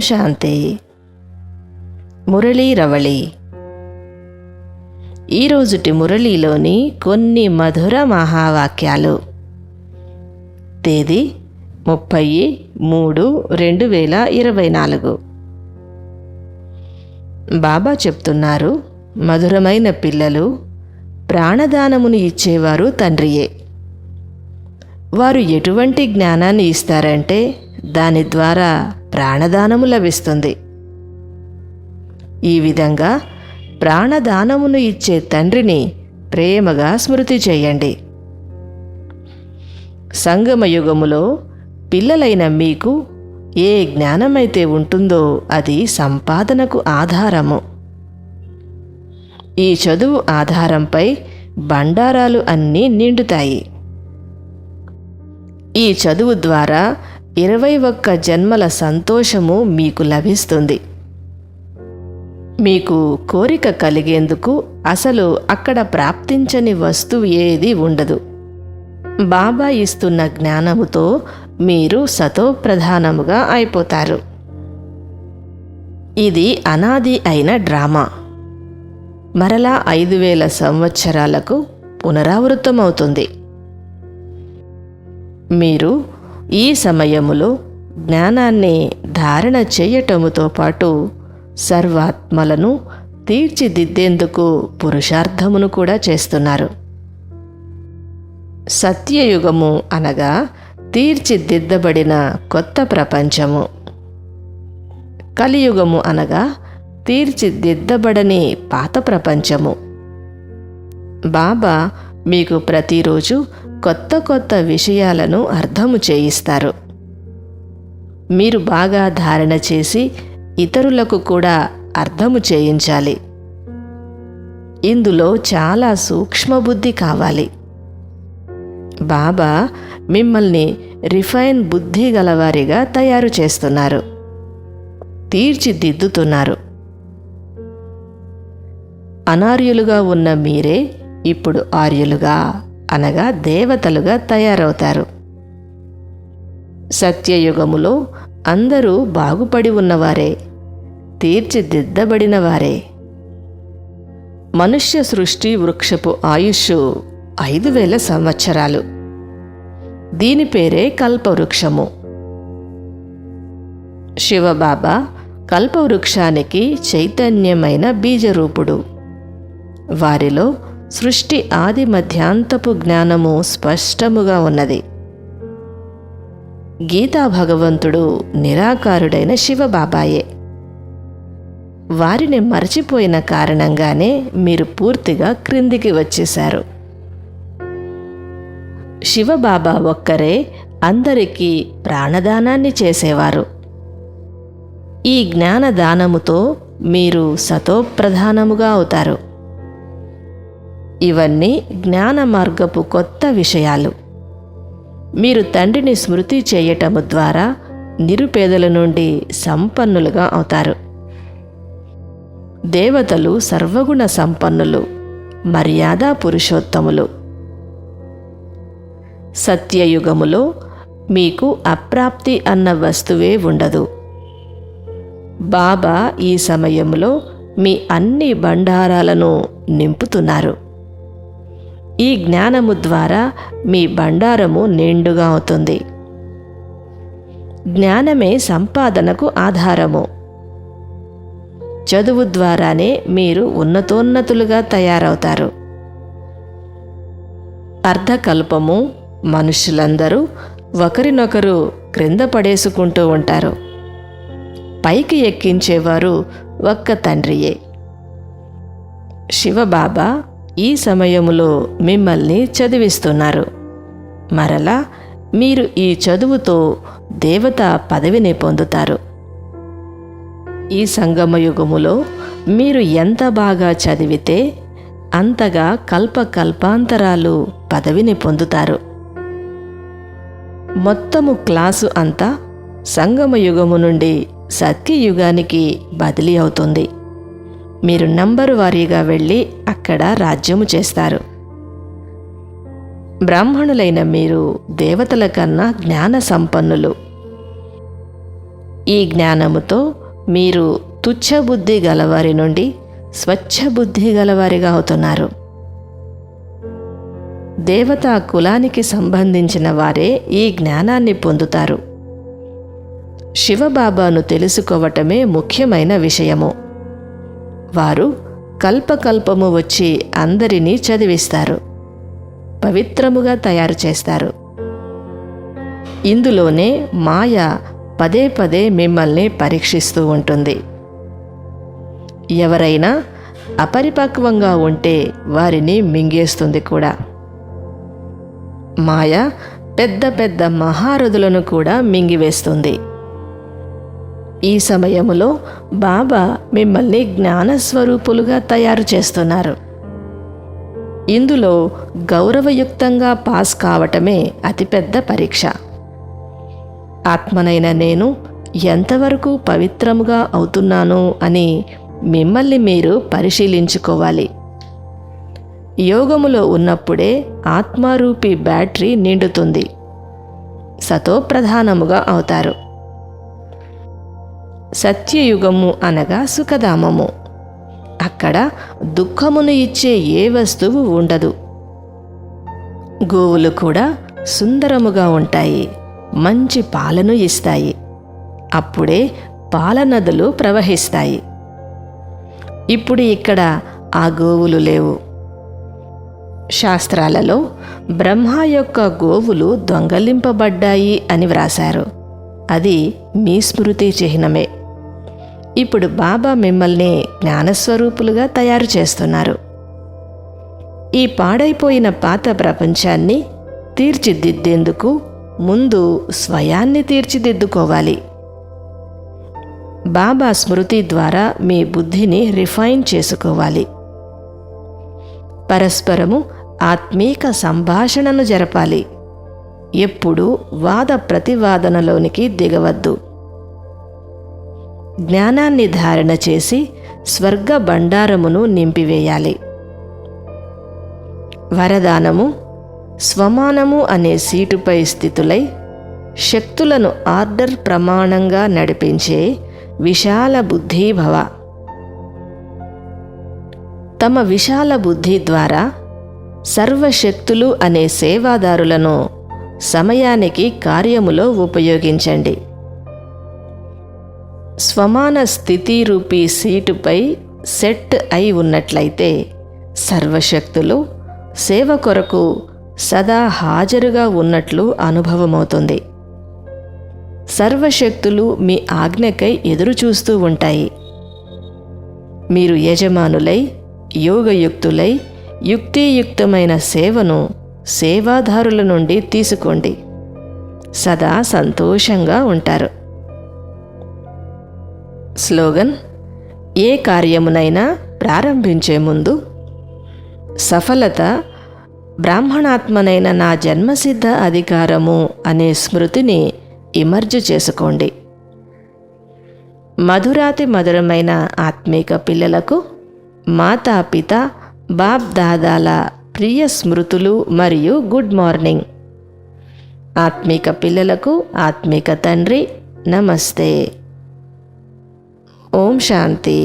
శాంతి మురళీ రవళి ఈరోజుటి మురళీలోని కొన్ని మధుర మహావాక్యాలు తేదీ ముప్పై మూడు రెండు వేల ఇరవై నాలుగు బాబా చెప్తున్నారు మధురమైన పిల్లలు ప్రాణదానమును ఇచ్చేవారు తండ్రియే వారు ఎటువంటి జ్ఞానాన్ని ఇస్తారంటే దాని ద్వారా ప్రాణదానము లభిస్తుంది. ఈ విధంగా ప్రాణదానమును ఇచ్చే తండ్రిని ప్రేమగా స్మృతి చేయండి. సంగమయుగములో పిల్లలైన మీకు ఏ జ్ఞానమైతే ఉంటుందో అది సంపాదనకు ఆధారము. ఈ చదువు ఆధారంపై బండారాలు అన్నీ నిండుతాయి. ఈ చదువు ద్వారా ఇరవై ఒక్క జన్మల సంతోషము మీకు లభిస్తుంది. మీకు కోరిక కలిగేందుకు అసలు అక్కడ ప్రాప్తించని వస్తువు ఏది ఉండదు. బాబా ఇస్తున్న జ్ఞానముతో మీరు సతోప్రధానముగా అయిపోతారు. ఇది అనాది అయిన డ్రామా. మరలా ఐదు వేల సంవత్సరాలకు పునరావృతమవుతుంది. మీరు ఈ సమయములో జ్ఞానాన్ని ధారణ చేయటముతో పాటు సర్వాత్మలను తీర్చిదిద్దేందుకు పురుషార్థమును కూడా చేస్తున్నారు. సత్యయుగము అనగా తీర్చిదిద్దబడిన కొత్త ప్రపంచము. కలియుగము అనగా తీర్చిదిద్దబడని పాత ప్రపంచము. బాబా మీకు ప్రతిరోజు కొత్త కొత్త విషయాలను అర్థము చేయిస్తారు. మీరు బాగా ధారణ చేసి ఇతరులకు కూడా అర్థము చేయించాలి. ఇందులో చాలా సూక్ష్మబుద్ధి కావాలి. బాబా మిమ్మల్ని రిఫైన్ బుద్ధి గలవారిగా తయారు చేస్తున్నారు. తీర్చిదిద్దుతున్నారు. అనార్యులుగా ఉన్న మీరే ఇప్పుడు ఆర్యులుగా. అనగా దేవతలుగా తయారవుతారు. సత్యయుగములో అందరూ బాగుపడి ఉన్నవారే తీర్చిదిద్దబడినవారే. మనుష్య సృష్టి వృక్షపు ఆయుష్ ఐదు వేల సంవత్సరాలు. దీని పేరే కల్పవృక్షము. శివబాబా కల్పవృక్షానికి చైతన్యమైన బీజరూపుడు. వారిలో సృష్టి ఆది మధ్యాంతపు జ్ఞానము స్పష్టముగా ఉన్నది. గీతా భగవంతుడు నిరాకారుడైన శివబాబాయే. వారిని మరచిపోయిన కారణంగానే మీరు పూర్తిగా క్రిందికి వచ్చేశారు. శివబాబా ఒక్కరే అందరికీ ప్రాణదానాన్ని చేసేవారు. ఈ జ్ఞానదానముతో మీరు సతోప్రధానముగా అవుతారు. ఇవన్నీ జ్ఞాన మార్గపు కొత్త విషయాలు. మీరు తండ్రిని స్మృతి చేయటము ద్వారా నిరుపేదల నుండి సంపన్నులుగా అవుతారు. దేవతలు సర్వగుణ సంపన్నులు మర్యాద పురుషోత్తములు. సత్యయుగములో మీకు అప్రాప్తి అన్న వస్తువే ఉండదు. బాబా ఈ సమయంలో మీ అన్ని బండారాలను నింపుతున్నారు. ఈ జ్ఞానము ద్వారా మీ బండారము నిండుగా అవుతుంది. జ్ఞానమే సంపాదనకు ఆధారము. చదువు ద్వారానే మీరు ఉన్నతోన్నతులుగా తయారవుతారు. అర్ధకల్పము మనుషులందరూ ఒకరినొకరు క్రింద పడేసుకుంటూ ఉంటారు. పైకి ఎక్కించేవారు ఒక్క తండ్రియే. శివబాబా ఈ సమయములో మిమ్మల్ని చదివిస్తున్నారు. మరలా మీరు ఈ చదువుతో దేవత పదవిని పొందుతారు. ఈ సంగమయుగములో మీరు ఎంత బాగా చదివితే అంతగా కల్ప కల్పాంతరాలు పదవిని పొందుతారు. మొత్తము క్లాసు అంతా సంగమయుగము నుండి సత్యయుగానికి బదిలీ అవుతుంది. మీరు నంబరు వారీగా వెళ్ళి అక్కడ రాజ్యము చేస్తారు. బ్రాహ్మణులైన మీరు దేవతల కన్నా జ్ఞాన సంపన్నులు. ఈ జ్ఞానముతో మీరు తుచ్చబుద్ధి గలవారి నుండి స్వచ్ఛ బుద్ధి గలవారిగా అవుతున్నారు. దేవతా కులానికి సంబంధించిన వారే ఈ జ్ఞానాన్ని పొందుతారు. శివబాబాను తెలుసుకోవటమే ముఖ్యమైన విషయము. వారు కల్పకల్పము వచ్చి అందరినీ చదివిస్తారు పవిత్రముగా తయారు చేస్తారు. ఇందులోనే మాయ పదే పదే మిమ్మల్ని పరీక్షిస్తూ ఉంటుంది. ఎవరైనా అపరిపక్వంగా ఉంటే వారిని మింగేస్తుంది కూడా. మాయ పెద్ద పెద్ద మహారథులను కూడా మింగివేస్తుంది. ఈ సమయములో బాబా మిమ్మల్ని జ్ఞానస్వరూపులుగా తయారు చేస్తున్నారు. ఇందులో గౌరవయుక్తంగా పాస్ కావటమే అతిపెద్ద పరీక్ష. ఆత్మనైన నేను ఎంతవరకు పవిత్రముగా అవుతున్నాను అని మిమ్మల్ని మీరు పరిశీలించుకోవాలి. యోగములో ఉన్నప్పుడే ఆత్మారూపి బ్యాటరీ నిండుతుంది. సతో ప్రధానముగా అవుతారు. సత్యయుగము అనగా సుఖధామము. అక్కడ దుఃఖమును ఇచ్చే ఏ వస్తువు ఉండదు. గోవులు కూడా సుందరముగా ఉంటాయి మంచి పాలను ఇస్తాయి. అప్పుడే పాలనదులు ప్రవహిస్తాయి. ఇప్పుడు ఇక్కడ ఆ గోవులు లేవు. శాస్త్రాలలో బ్రహ్మ యొక్క గోవులు దొంగలింపబడ్డాయి అని వ్రాశారు. అది మీ స్మృతి చిహ్నమే. ఇప్పుడు బాబా మిమ్మల్ని జ్ఞానస్వరూపులుగా తయారు చేస్తున్నారు. ఈ పాడైపోయిన పాత ప్రపంచాన్ని తీర్చిదిద్దేందుకు ముందు స్వయాన్ని తీర్చిదిద్దుకోవాలి. బాబా స్మృతి ద్వారా మీ బుద్ధిని రిఫైన్ చేసుకోవాలి. పరస్పరము ఆత్మీక సంభాషణను జరపాలి. ఎప్పుడూ వాద ప్రతివాదనలోనికి దిగవద్దు. జ్ఞానాన్ని ధారణ చేసి స్వర్గ భండారమును నింపివేయాలి. వరదానము స్వమానము అనే సీటుపై స్థితులై శక్తులను ఆర్డర్ ప్రమాణంగా నడిపించే విశాల బుద్ధీభవ తమ విశాల బుద్ధి ద్వారా సర్వశక్తులు అనే సేవాదారులను సమయానికి కార్యములో ఉపయోగించండి. స్వమాన స్థితి రూపీ సీటుపై సెట్ అయి ఉన్నట్లయితే సర్వశక్తులు సేవ కొరకు సదా హాజరుగా ఉన్నట్లు అనుభవమవుతుంది. సర్వశక్తులు మీ ఆజ్ఞకై ఎదురుచూస్తూ ఉంటాయి. మీరు యజమానులై యోగయుక్తులై యుక్తియుక్తమైన సేవను సేవాదారుల నుండి తీసుకోండి. సదా సంతోషంగా ఉంటారు. స్లోగన్ ఏ కార్యమునైనా ప్రారంభించే ముందు సఫలత బ్రాహ్మణాత్మనైన నా జన్మసిద్ధ అధికారము అనే స్మృతిని ఇమర్జు చేసుకోండి. మధురాతి మధురమైన ఆత్మీక పిల్లలకు మాతాపిత బాప్ దాదాల ప్రియ స్మృతులు మరియు గుడ్ మార్నింగ్. ఆత్మీక పిల్లలకు ఆత్మీక తండ్రి నమస్తే. ఓం శాంతి